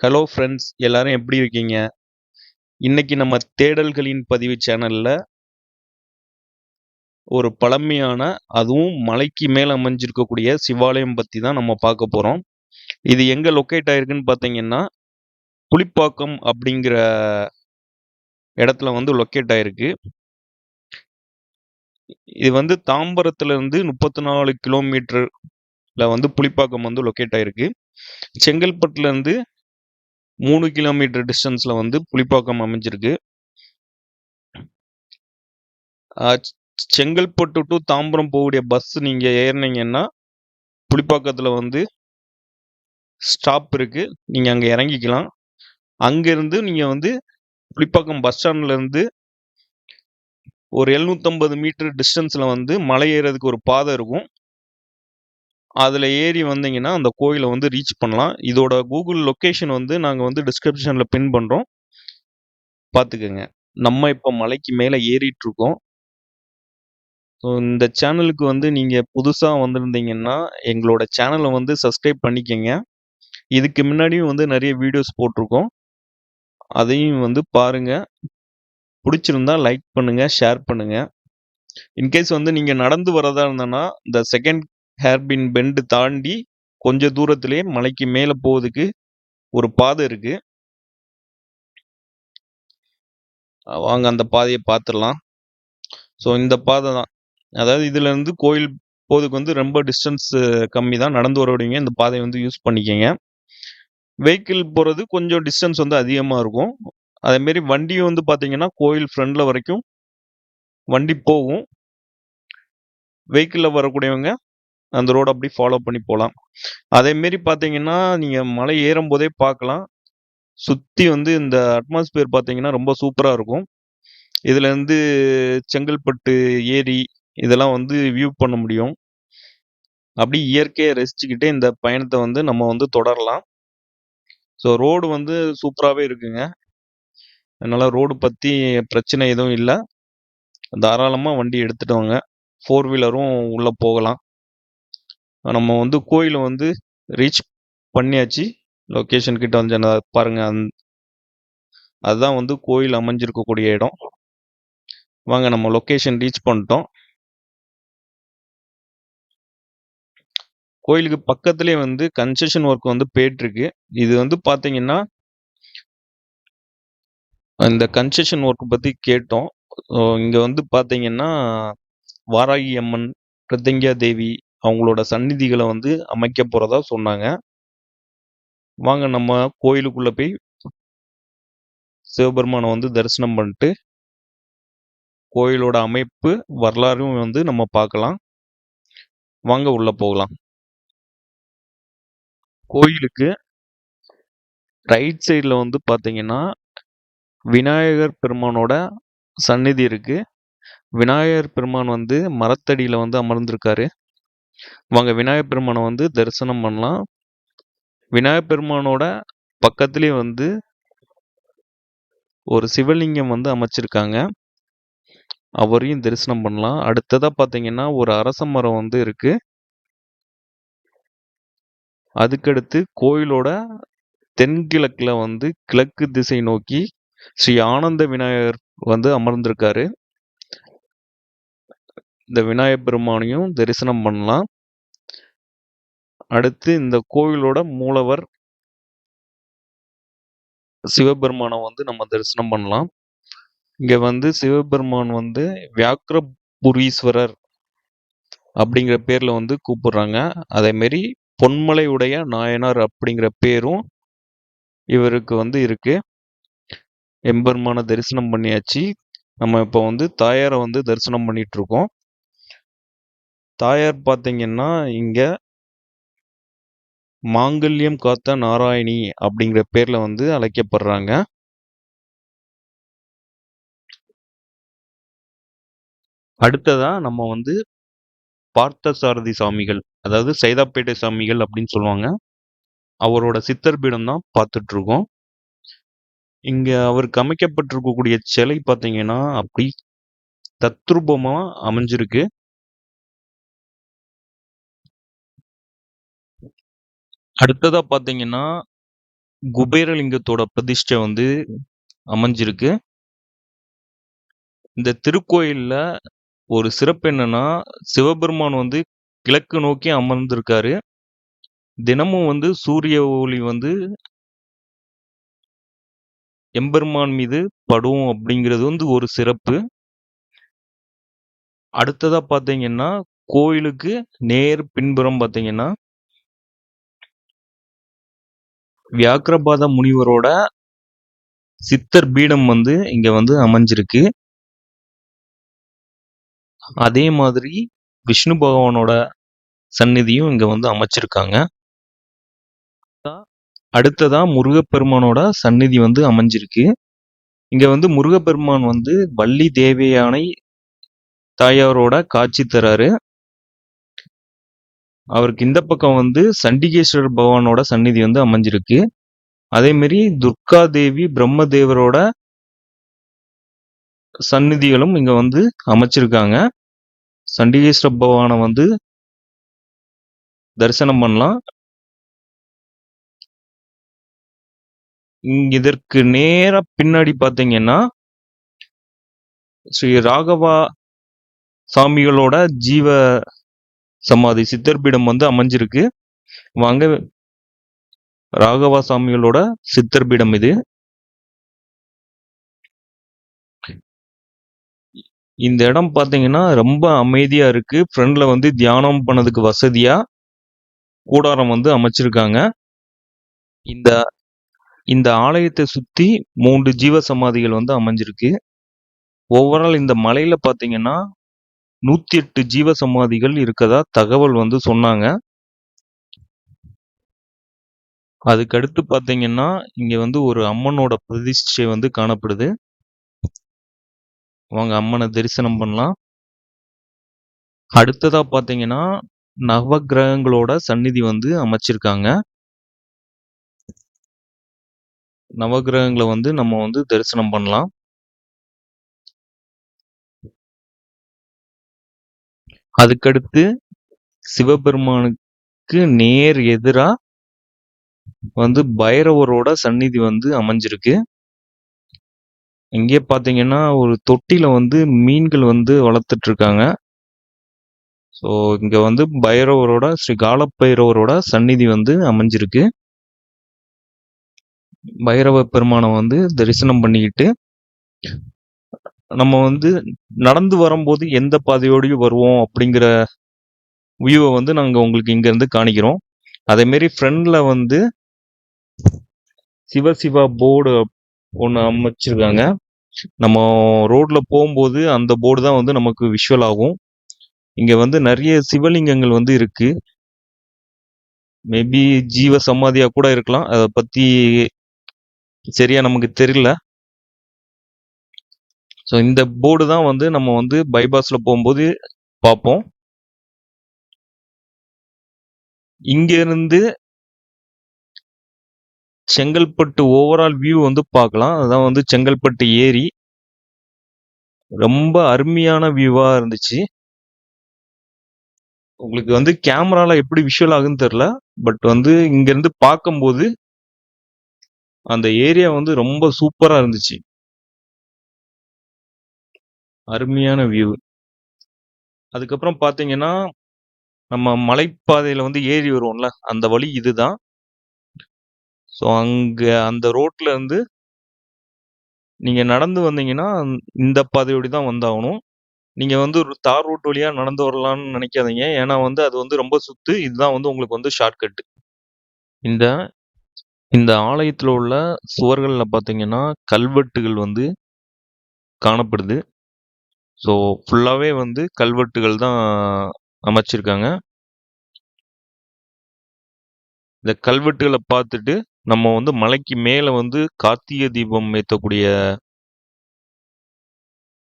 Hello friends எல்லாரும் எப்படி இருக்கீங்க? இன்னைக்கு நம்ம தேடல்களின் பதிவு சேனல்ல ஒரு பழமையான அதுவும் மலைக்கு மேல் அமைஞ்சிருக்கக்கூடிய சிவாலயம் பத்தி தான் நம்ம பார்க்க போறோம். இது எங்க லொக்கேட் ஆயிருக்குன்னு பார்த்தீங்கன்னா புலிப்பாக்கம் அப்படிங்கிற இடத்துல வந்து லொக்கேட் ஆயிருக்கு. இது வந்து தாம்பரத்துல இருந்து முப்பத்தி நாலு கிலோமீட்டர்ல வந்து புலிப்பாக்கம் வந்து லொக்கேட் ஆயிருக்கு. செங்கல்பட்டுல இருந்து மூணு கிலோமீட்டர் டிஸ்டன்ஸில் வந்து புளிப்பாக்கம் அமைஞ்சிருக்கு. செங்கல்பட்டு டு தாம்பரம் போகக்கூடிய பஸ் நீங்கள் ஏறினீங்கன்னா புளிப்பாக்கத்தில் வந்து ஸ்டாப் இருக்குது நீங்கள் அங்கே இறங்கிக்கலாம். அங்கேருந்து நீங்கள் வந்து புலிப்பாக்கம் பஸ் ஸ்டாண்ட்லேருந்து ஒரு 750 மீட்டர் டிஸ்டன்ஸில் வந்து மலை ஏறதுக்கு ஒரு பாதை இருக்கும். அதில் ஏறி வந்தீங்கன்னா அந்த கோயிலை வந்து ரீச் பண்ணலாம். இதோட கூகுள் லொக்கேஷன் வந்து நாங்கள் வந்து டிஸ்கிரிப்ஷனில் பின் பண்ணுறோம் பார்த்துக்கோங்க நம்ம இப்போ மலைக்கு மேலே ஏறிட்டு இருக்கோம். ஸோ இந்த சேனலுக்கு வந்து நீங்கள் புதுசாக வந்திருந்தீங்கன்னா எங்களோட சேனலை வந்து சப்ஸ்கிரைப் பண்ணிக்கங்க. இதுக்கு முன்னாடியும் வந்து நிறைய வீடியோஸ் போட்டிருக்கோம். அதையும் வந்து பாருங்க. பிடிச்சிருந்தா லைக் பண்ணுங்க ஷேர் பண்ணுங்க. இன்கேஸ் வந்து நீங்கள் நடந்து வரதா இருந்தனா இந்த செகண்ட் ஹேர்பின் பெண்டு தாண்டி கொஞ்ச தூரத்திலே மலைக்கு மேலே போகிறதுக்கு ஒரு பாதை இருக்கு. வாங்க அந்த பாதையை பார்த்துடலாம். ஸோ இந்த பாதை தான். அதாவது இதுலேருந்து கோயில் போகிறதுக்கு வந்து ரொம்ப டிஸ்டன்ஸ் கம்மி தான். நடந்து வரவிடுவீங்க இந்த பாதையை வந்து யூஸ் பண்ணிக்கங்க. வெஹிக்கிள் போகிறது கொஞ்சம் டிஸ்டன்ஸ் வந்து அதிகமாக இருக்கும். அதேமாரி வண்டியும் வந்து பார்த்தீங்கன்னா கோயில் ஃப்ரண்ட்ல வரைக்கும் வண்டி போகும். வெஹிக்கிளில் வரக்கூடியவங்க அந்த ரோடு அப்படி ஃபாலோ பண்ணி போகலாம். அதேமாரி பார்த்தீங்கன்னா நீங்கள் மலை ஏறும் போதே பார்க்கலாம். சுற்றி வந்து இந்த அட்மாஸ்பியர் பார்த்தீங்கன்னா ரொம்ப சூப்பராக இருக்கும். இதுலேருந்து செங்கல்பட்டு ஏரி இதெல்லாம் வந்து வியூ பண்ண முடியும். அப்படி இயற்கையை ரசிச்சுக்கிட்டே இந்த பயணத்தை வந்து நம்ம வந்து தொடரலாம். ஸோ ரோடு வந்து சூப்பராகவே இருக்குங்க. அதனால் ரோடு பற்றி பிரச்சனை எதுவும் இல்லை. தாராளமாக வண்டி எடுத்துகிட்டு வாங்க. ஃபோர் வீலரும் உள்ளே போகலாம். நம்ம வந்து கோயிலை வந்து ரீச் பண்ணியாச்சு. லொக்கேஷன் கிட்ட வந்து பாருங்கள் பாருங்க அந் அதுதான் வந்து கோயில் அமைஞ்சிருக்கக்கூடிய இடம். வாங்க நம்ம லொக்கேஷன் ரீச் பண்ணிட்டோம். கோயிலுக்கு பக்கத்துலேயே வந்து கன்ஸ்ட்ரக்ஷன் ஒர்க் வந்து போயிட்டுருக்கு. இது வந்து பார்த்தீங்கன்னா இந்த கன்ஸ்ட்ரக்ஷன் ஒர்க் பற்றி கேட்டோம். இங்கே வந்து பார்த்தீங்கன்னா வாராகி அம்மன் பிரத்யங்கியா தேவி அவங்களோட சந்நிதிகளை வந்து அமைக்க போகிறதா சொன்னாங்க. வாங்க நம்ம கோயிலுக்குள்ளே போய் சிவபெருமானை வந்து தரிசனம் பண்ணிட்டு கோயிலோட அமைப்பு வரலாறும் வந்து நம்ம பார்க்கலாம். வாங்க உள்ள போகலாம். கோயிலுக்கு ரைட் சைடில் வந்து பார்த்தீங்கன்னா விநாயகர் பெருமானோட சந்நிதி இருக்குது விநாயகர் பெருமான் வந்து மரத்தடியில் வந்து அமர்ந்திருக்காரு. வாங்க விநாயகர் பெருமானை வந்து தரிசனம் பண்ணலாம். விநாயகர் பெருமானோட பக்கத்துலேயே வந்து ஒரு சிவலிங்கம் வந்து அமைச்சிருக்காங்க. அவரையும் தரிசனம் பண்ணலாம். அடுத்ததாக பார்த்தீங்கன்னா ஒரு அரச மரம் வந்து இருக்கு. அதுக்கடுத்து கோயிலோட தென்கிழக்கில் வந்து கிழக்கு திசை நோக்கி ஸ்ரீ ஆனந்த விநாயகர் வந்து அமர்ந்திருக்காரு. இந்த விநாயகர் பெருமானையும் தரிசனம் பண்ணலாம். அடுத்து இந்த கோவிலோட மூலவர் சிவபெருமானை வந்து நம்ம தரிசனம் பண்ணலாம். இங்கே வந்து சிவபெருமான் வந்து வியாக்கிரபுரீஸ்வரர் அப்படிங்கிற பேரில் வந்து கூப்பிடுறாங்க. அதேமாரி பொன்மலையுடைய நாயனார் அப்படிங்கிற பேரும் இவருக்கு வந்து இருக்கு. எம்பெருமான தரிசனம் பண்ணியாச்சு. நம்ம இப்போ வந்து தாயாரை வந்து தரிசனம் பண்ணிட்டு இருக்கோம். தாயார் பார்த்தீங்கன்னா இங்க மாங்கல்யம் காத்த நாராயணி அப்படிங்கிற பேர்ல வந்து அழைக்கப்படுறாங்க. அடுத்ததா நம்ம வந்து பார்த்தசாரதி சாமிகள் அதாவது சைதாப்பேட்டை சாமிகள் அப்படின்னு சொல்லுவாங்க. அவரோட சித்தர் பீடம் தான் பார்த்துட்டு இருக்கோம் இங்க அவருக்கு அமைக்கப்பட்டிருக்கக்கூடிய சிலை பார்த்தீங்கன்னா அப்படி தத்ரூபமா அமைஞ்சிருக்கு. அடுத்ததா பார்த்தீங்கன்னா குபேரலிங்கத்தோட பிரதிஷ்டை வந்து அமைஞ்சிருக்கு. இந்த திருக்கோயில்ல ஒரு சிறப்பு என்னன்னா சிவபெருமான் வந்து கிழக்கு நோக்கி அமர்ந்திருக்காரு. தினமும் வந்து சூரிய ஒளி வந்து எம்பெருமான் மீது படும் அப்படிங்கிறது வந்து ஒரு சிறப்பு. அடுத்ததா பார்த்தீங்கன்னா கோயிலுக்கு நேர் பின்புறம் பார்த்தீங்கன்னா வியாக்கிரபாத முனிவரோட சித்தர் பீடம் வந்து இங்க வந்து அமைஞ்சிருக்கு. அதே மாதிரி விஷ்ணு பகவானோட சந்நிதியும் இங்க வந்து அமைச்சிருக்காங்க. அடுத்ததா முருகப்பெருமானோட சந்நிதி வந்து அமைஞ்சிருக்கு. இங்க வந்து முருகப்பெருமான் வந்து வள்ளி தேவையானை தாயாரோட காட்சி தராரு. அவருக்கு இந்த பக்கம் வந்து சண்டிகேஸ்வரர் பகவானோட சந்நிதி வந்து அமைஞ்சிருக்கு. அதே மாதிரி துர்கா தேவி பிரம்மதேவரோட சந்நிதிகளும் இங்க வந்து அமைச்சிருக்காங்க. சண்டிகேஸ்வர பகவானை வந்து தரிசனம் பண்ணலாம். இதற்கு நேர பின்னாடி பார்த்தீங்கன்னா ஸ்ரீ ராகவா சாமிகளோட ஜீவ சமாதி சித்தர் பீடம் வந்து அமைஞ்சிருக்கு. வாங்க ராகவா சாமிகளோட சித்தர் பீடம் இது. இந்த இடம் பார்த்தீங்கன்னா ரொம்ப அமைதியா இருக்கு. ஃப்ரண்ட்ல வந்து தியானம் பண்ணதுக்கு வசதியா கூடாரம் வந்து அமைச்சிருக்காங்க. இந்த இந்த ஆலயத்தை சுத்தி மூன்று ஜீவ சமாதிகள் வந்து அமைஞ்சிருக்கு. ஓவரால் இந்த மலையில பார்த்தீங்கன்னா நூத்தி எட்டு ஜீவ சமாதிகள் இருக்கதா தகவல் வந்து சொன்னாங்க. அதுக்கடுத்து பார்த்தீங்கன்னா இங்கே இங்க வந்து ஒரு அம்மனோட பிரதிஷ்டை வந்து காணப்படுது. வாங்க அம்மனை தரிசனம் பண்ணலாம். அடுத்ததா பாத்தீங்கன்னா நவக்கிரகங்களோட சந்நிதி வந்து அமைச்சிருக்காங்க. நவக்கிரகங்களை வந்து நம்ம வந்து தரிசனம் பண்ணலாம். அதுக்கடுத்து சிவபெருமானுக்கு நேர் எதிரா வந்து பைரவரோட சந்நிதி வந்து அமைஞ்சிருக்கு. இங்கே பார்த்தீங்கன்னா ஒரு தொட்டியில் வந்து மீன்கள் வந்து வளர்த்துட்டு இருக்காங்க ஸோ இங்க வந்து பைரவரோட ஸ்ரீ காலப்பைரவரோட சந்நிதி வந்து அமைஞ்சிருக்கு. பைரவ பெருமானை வந்து தரிசனம் பண்ணிக்கிட்டு நம்ம வந்து நடந்து வரும்போது எந்த பாதையோடயும் வருவோம் அப்படிங்கிற வியூவை வந்து நாங்கள் உங்களுக்கு இங்கேருந்து காணிக்கிறோம். அதேமாரி ஃப்ரண்டில் வந்து சிவ சிவா போர்டு ஒன்று அமைச்சிருக்காங்க. நம்ம ரோட்ல போகும்போது அந்த போர்டு தான் வந்து நமக்கு விஷுவல் ஆகும். இங்க வந்து நிறைய சிவலிங்கங்கள் வந்து இருக்கு. மேபி ஜீவ சமாதியா கூட இருக்கலாம். அதை பத்தி சரியா நமக்கு தெரியல. ஸோ இந்த போர்டு தான் வந்து நம்ம வந்து பைபாஸில் போகும்போது பார்ப்போம். இங்கேருந்து செங்கல்பட்டு ஓவரால் வியூ வந்து பார்க்கலாம். அதுதான் வந்து செங்கல்பட்டு ஏரி. ரொம்ப அருமையான வியூவாக இருந்துச்சு. உங்களுக்கு வந்து கேமரால எப்படி விஷுவல் ஆகுன்னு தெரில பட் வந்து இங்கேருந்து பார்க்கும்போது அந்த ஏரியா வந்து ரொம்ப சூப்பராக இருந்துச்சு. அருமையான வியூ அதுக்கப்புறம் பார்த்தீங்கன்னா, நம்ம மலைப்பாதையில வந்து ஏறி வருவோம்ல அந்த வழி இதுதான். ஸோ அங்க அந்த ரோட்ல இருந்து நீங்க நடந்து வந்தீங்கன்னா இந்த பாதையோடி தான் வந்தாகணும். நீங்க வந்து ஒரு தார் ரோட் வழியா நடந்து வரலாம்னு நினைக்காதீங்க. ஏன்னா வந்து அது வந்து ரொம்ப சுத்து. இதுதான் வந்து உங்களுக்கு வந்து ஷார்ட்கட் இந்த இந்த ஆலயத்தில் உள்ள சுவர்கள்ல பார்த்தீங்கன்னா கல்வெட்டுகள் வந்து காணப்படுது. ஸோ ஃபுல்லாகவே வந்து கல்வெட்டுகள் தான் அமைச்சிருக்காங்க. இந்த கல்வெட்டுகளை பார்த்துட்டு நம்ம வந்து மலைக்கு மேலே வந்து கார்த்திகை தீபம் ஏற்றக்கூடிய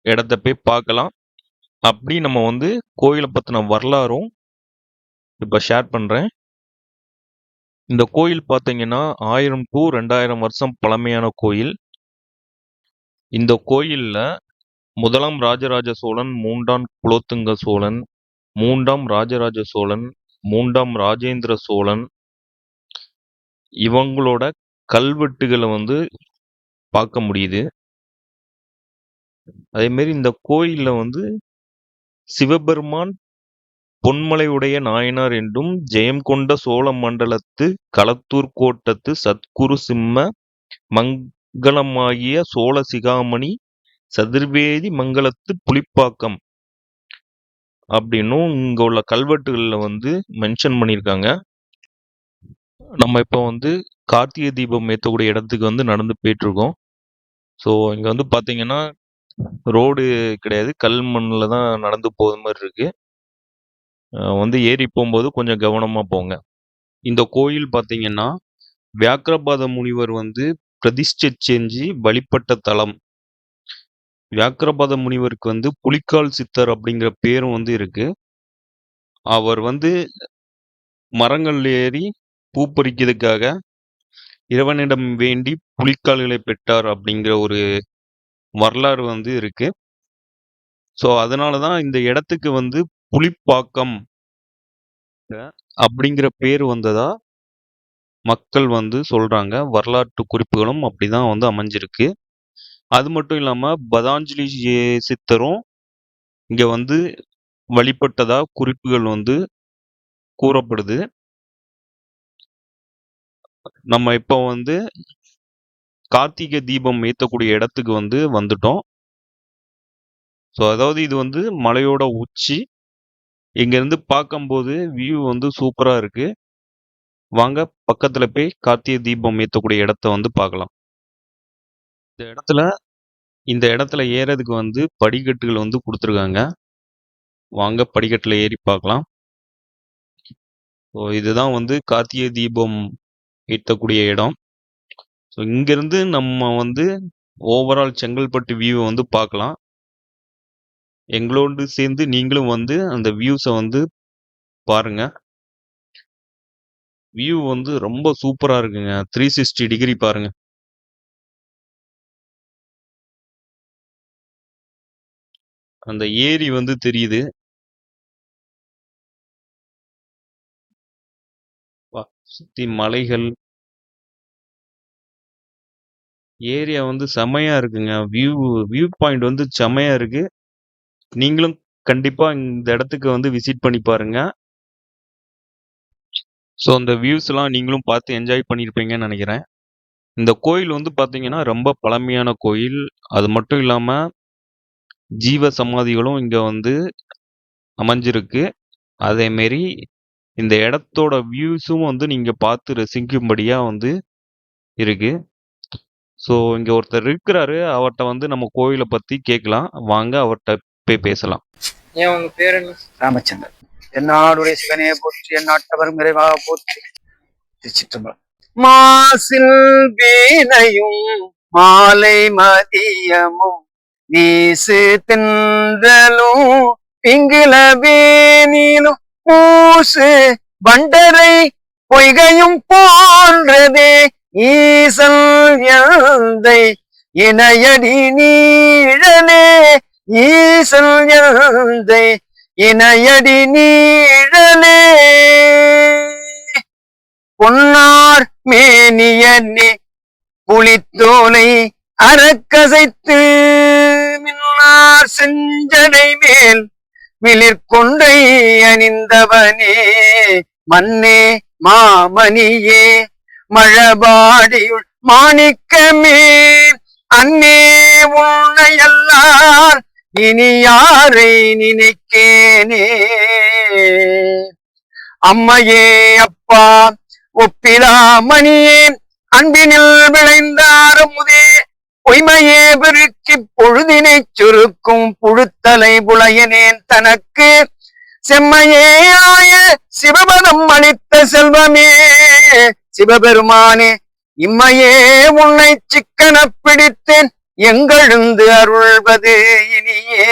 இடத்த போய் பார்க்கலாம். அப்படி நம்ம வந்து கோயிலை பற்றின வரலாறும் இப்போ ஷேர் பண்ணுறேன் இந்த கோயில் பார்த்தீங்கன்னா ஆயிரம் டு ரெண்டாயிரம் வருஷம் பழமையான கோயில். இந்த கோயிலில் முதலாம் ராஜராஜ சோழன் மூன்றாம் குலோத்துங்க சோழன் மூன்றாம் ராஜராஜ சோழன் மூன்றாம் ராஜேந்திர சோழன் இவங்களோட கல்வெட்டுகளை வந்து பார்க்க முடியுது. அதேமாரி இந்த கோயில்ல வந்து சிவபெருமான் பொன்மலையுடைய நாயனார் என்றும், ஜெயம் கொண்ட சோழ மண்டலத்து களத்தூர் கோட்டத்து சத்குரு சிம்ம மங்கலமாகிய சோழ சிகாமணி சதுர்வேதி மங்கலத்து புலிப்பாக்கம் அப்படின்னும் இங்கே உள்ள கல்வெட்டுகளில் வந்து மென்ஷன் பண்ணியிருக்காங்க. நம்ம இப்போ வந்து கார்த்திகை தீபம் ஏற்றக்கூடிய இடத்துக்கு வந்து நடந்து போயிட்டுருக்கோம். ஸோ இங்கே வந்து பார்த்தீங்கன்னா, ரோடு கிடையாது. கல் மண்ணில் தான் நடந்து போகிற மாதிரி இருக்குது வந்து ஏறி போகும்போது கொஞ்சம் கவனமாக போங்க. இந்த கோயில் பார்த்தீங்கன்னா, வியாக்கிரபாத முனிவர் வந்து பிரதிஷ்டை செஞ்சு வழிபட்ட தலம். வியாக்கிரபாத முனிவருக்கு வந்து புலிக்கால் சித்தர் அப்படிங்கிற பேரும் வந்து இருக்கு. அவர் வந்து மரங்கள் ஏறி பூ பறிக்கிறதுக்காக இறைவனிடம் வேண்டி புலிக்கால்களை பெற்றார் அப்படிங்கிற ஒரு வரலாறு வந்து இருக்கு. ஸோ அதனால தான் இந்த இடத்துக்கு வந்து புலிப்பாக்கம் அப்படிங்கிற பேர் வந்ததா மக்கள் வந்து சொல்றாங்க. வரலாற்று குறிப்புகளும் அப்படிதான் வந்து அமைஞ்சிருக்கு. அது மட்டும் இல்லாம பதாஞ்சலி சித்தரும் இங்க வந்து வழிபட்டதா குறிப்புகள் வந்து கூறப்படுது. நம்ம இப்போ வந்து கார்த்திகை தீபம் ஏத்தக்கூடிய இடத்துக்கு வந்து வந்துட்டோம். ஸோ அதாவது இது வந்து மலையோட உச்சி. இங்கேருந்து பார்க்கும்போது வியூ வந்து சூப்பரா இருக்கு. வாங்க பக்கத்துல போய் கார்த்திகை தீபம் ஏத்தக்கூடிய இடத்த வந்து பார்க்கலாம். இந்த இடத்துல இந்த இடத்துல ஏறதுக்கு வந்து படிக்கட்டுகள் வந்து கொடுத்துருக்காங்க வாங்க படிக்கட்டில் ஏறி பார்க்கலாம். ஸோ இதுதான் வந்து கார்த்திகை தீபம் ஈட்டக்கூடிய இடம். ஸோ இங்கேருந்து நம்ம வந்து ஓவரால் செங்கல்பட்டு வியூவை வந்து பார்க்கலாம். எங்களோடு சேர்ந்து நீங்களும் வந்து அந்த வியூஸை வந்து பாருங்க. வியூ வந்து ரொம்ப சூப்பராக இருக்குங்க. 360 டிகிரி பாருங்க. அந்த ஏரி வந்து தெரியுது. வா சுத்தி மலைகள். ஏரியா வந்து செமையா இருக்குங்க. வியூ வியூ பாயிண்ட் வந்து செமையா இருக்கு. நீங்களும் கண்டிப்பா இந்த இடத்துக்கு வந்து விசிட் பண்ணி பாருங்க. ஸோ அந்த வியூஸ்லாம் நீங்களும் பார்த்து என்ஜாய் பண்ணியிருப்பீங்கன்னு நெனைக்கிறேன். இந்த கோயில் வந்து பார்த்தீங்கன்னா, ரொம்ப பழமையான கோயில். அது மட்டும் இல்லாம ஜீவ சமாதிகளும் இங்க வந்து அமைஞ்சிருக்கு. அதேமாரி இந்த இடத்தோட வியூஸும் வந்து நீங்க பார்த்து ரசிக்கும்படியா வந்து இருக்கு. ஸோ இங்க ஒருத்தர் இருக்கிறாரு. அவர்ட்ட வந்து நம்ம கோயில பத்தி கேட்கலாம். வாங்க அவர்ட்ட போய் பேசலாம். ஏன் உங்க பேர் என்ன ராமச்சந்திரன் என்னாடுடைய சிவனே போற்றி எந்நாட்டவர் விரைவாக போற்றி திருச்சிற்றம்பலம் மாசில் வீணையும் மாலை மதியமும் வீசு தென்றலும் பிங்கில வேணிலும் பூசு வண்டரை பொய்கையும் போன்றதே ஈசல் எந்தை இணையடி நீழலே ஈசல் எந்தை இணையடி நீழலே. பொன்னார் மேனியன்னே புலித்தோலை அறக்கசைத்து மின்னார் செஞ்சடை மேல் மிளிர்கொண்டை அணிந்தவனே மன்னே மாமணியே மழபாடியுள் மாணிக்கமே அன்னே உன்னையல்லார் இனி யாரை நினைக்கேனே. அம்மையே அப்பா ஒப்பிலா மணியே அன்பினில் விளைந்தார் முதே பொய்மையே பெருக்கி பொழுதினை சுருக்கும் புழுத்தலை புலையனேன் தனக்கு. செம்மையே ஆய சிவபதம் அளித்த செல்வமே. சிவபெருமானே இம்மையே உன்னை சிக்கன பிடித்தேன். எங்கெழுந்து அருள்வது இனியே.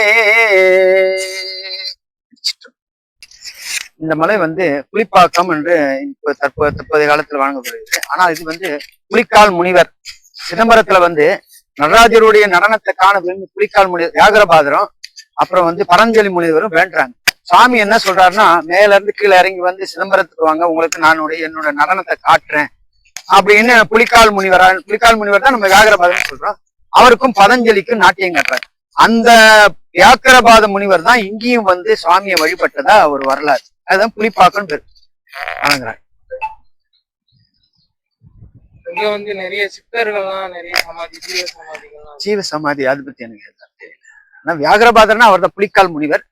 இந்த மலை வந்து புலிப்பாக்கம் என்று இப்போ தற்போது தற்போதைய காலத்தில் வழங்கப்படுகிறது. ஆனால் இது வந்து புலிக்கால் முனிவர் சிதம்பரத்துல வந்து நடராஜருடைய நடனத்தை காண விரும்பி புலிக்கால் முனிவர் வியாகரபாதரும் அப்புறம் வந்து பரஞ்சலி முனிவரும் வேண்டுறாங்க. சாமி என்ன சொல்றாருன்னா மேல இருந்து கீழே இறங்கி வந்து சிதம்பரத்துக்கு வாங்க உங்களுக்கு நான் என்னோட நடனத்தை காட்டுறேன். அப்படின்னு புலிக்கால் முனிவரா புலிக்கால் முனிவர் தான் நம்ம வியாகரபாதம் சொல்றோம். அவருக்கும் பதஞ்சலிக்கும் நாட்டியம் கட்டுறாரு. அந்த வியாக்கரபாத முனிவர் தான் இங்கேயும் வந்து சுவாமியை வழிபட்டதா ஒரு வரலாறு. அதுதான் புலிப்பாக்கம் பேர். வணங்குறாரு. இங்க வந்து நிறைய சித்தர்கள்லாம் நிறைய சமாதி ஜீவ சமாதிகள்லாம் ஜீவ சமாதி அது பத்தி எனக்கு தெரியல ஆனா வியாகரபாதர்னா அவர் தான் புலிக்கால் முனிவர்.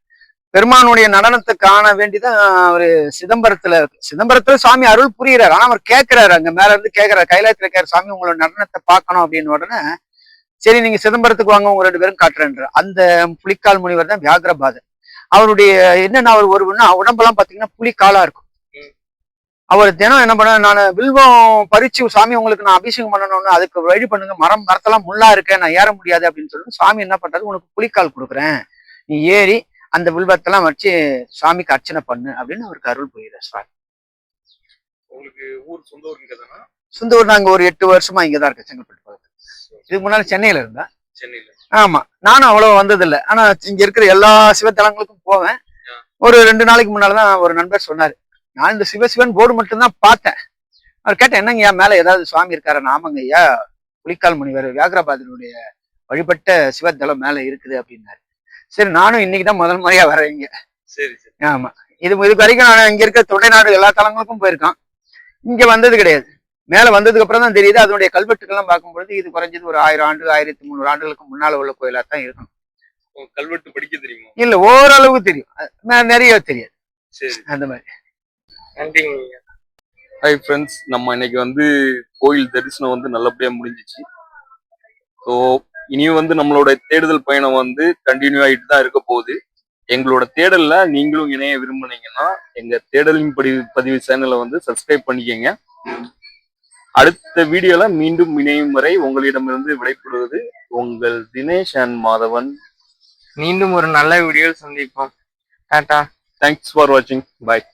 பெருமானுடைய நடனத்தை காண வேண்டிதான் அவரு சிதம்பரத்துல சிதம்பரத்துல சுவாமி அருள் புரியுறாரு. ஆனா அவர் கேட்கிறாரு அங்க மேல இருந்து கேட்கிறாரு கைலாயத்துல கேட்கிற சாமி உங்களோட நடனத்தை பார்க்கணும் அப்படின்னு உடனே சரி நீங்க சிதம்பரத்துக்கு வாங்க உங்க ரெண்டு பேரும் காட்டுறேன்ற அந்த புலிக்கால் முனிவர் தான் வியாகரபாதர். அவருடைய என்னன்னா அவர் ஒரு உடம்பெல்லாம் பாத்தீங்கன்னா புலிக்காலா இருக்கும். அவர் தினம் என்ன பண்ண நான் வில்வம் பறிச்சு சாமி உங்களுக்கு நான் அபிஷேகம் பண்ணணும்னு அதுக்கு வழி பண்ணுங்க. மரம் மரத்தெல்லாம் முள்ளா இருக்கேன் நான் ஏற முடியாது அப்படின்னு சொல்லி சாமி என்ன பண்றாரு உனக்கு புலிக்கால் கொடுக்குறேன். நீ ஏறி அந்த வில்வத்தெல்லாம் வச்சு சாமிக்கு அர்ச்சனை பண்ணு அப்படின்னு அவருக்கு அருள் புரியுறார் சுவாமி உங்களுக்கு ஊர் சொந்த ஊர் இங்க தானா சொந்த நாங்க ஒரு எட்டு வருஷமா இங்கதான் இருக்கேன் செங்கல்பட்டு பக்கத்துல. இதுக்கு முன்னால சென்னையில இருந்தேன் சென்னையில. ஆமா நானும் அவ்வளவு வந்ததில்லை. ஆனா இங்க இருக்கிற எல்லா சிவத்தலங்களுக்கும் போவேன். ஒரு ரெண்டு நாளைக்கு முன்னாலதான் ஒரு நண்பர் சொன்னாரு நான் இந்த சிவசிவன் போர்டு மட்டும்தான் பார்த்தேன். அவர் கேட்டேன் என்னங்க ஐயா மேல ஏதாவது சுவாமி இருக்காரு? ஆமாங்க ஐயா புலிக்கால் முனிவர் வியாகரபாதனுடைய வழிபட்ட சிவத்தலம் மேல இருக்குது அப்படின்னாரு. சரி நானும் இன்னைக்கு தான் முதல் முறையா வரேன் இங்க. சரி சரி. ஆமா. இது இதுக்கு வரைக்கும் நான் இங்க இருக்க தொண்டை நாடு எல்லா தலங்களுக்கும் போயிருக்கான். இங்க வந்தது கிடையாது. மேல வந்ததுக்கு அப்புறம் தான் தெரியுது அதனுடைய கல்வெட்டுக்கெல்லாம் பார்க்கும்பொழுது இது குறைஞ்சது ஒரு ஆயிரம் ஆண்டு ஆயிரத்தி முந்நூறு ஆண்டுகளுக்கு முன்னால உள்ள கோயிலா தான் இருக்கும். கல்வெட்டு படிக்க தெரியுமா? இல்ல ஓரளவு தெரியும். நிறைய தெரியாது. சரி. அந்த மாதிரி. நன்றிங்க. ஹாய் ஃப்ரெண்ட்ஸ் நம்ம இன்னைக்கு வந்து கோயில் தரிசனம் வந்து நல்லபடியா முடிஞ்சிச்சு. ஸோ இனியும் வந்து நம்மளோட தேடுதல் பயணம் வந்து கண்டினியூ ஆகிட்டு தான் இருக்க போகுது. எங்களோட தேடல்ல நீங்களும் இணைய விரும்புனீங்கன்னா எங்க தேடலின் பதிவு பதிவு சேனலை வந்து சப்ஸ்கிரைப் பண்ணிக்கங்க. அடுத்த வீடியோல மீண்டும் இணையும் வரை உங்களிடமிருந்து விடைபெறுவது உங்கள் தினேஷ் அண்ட் மாதவன். மீண்டும் ஒரு நல்ல வீடியோவில் சந்திப்போம். டாடா தேங்க்ஸ் ஃபார் வாட்சிங் பாய்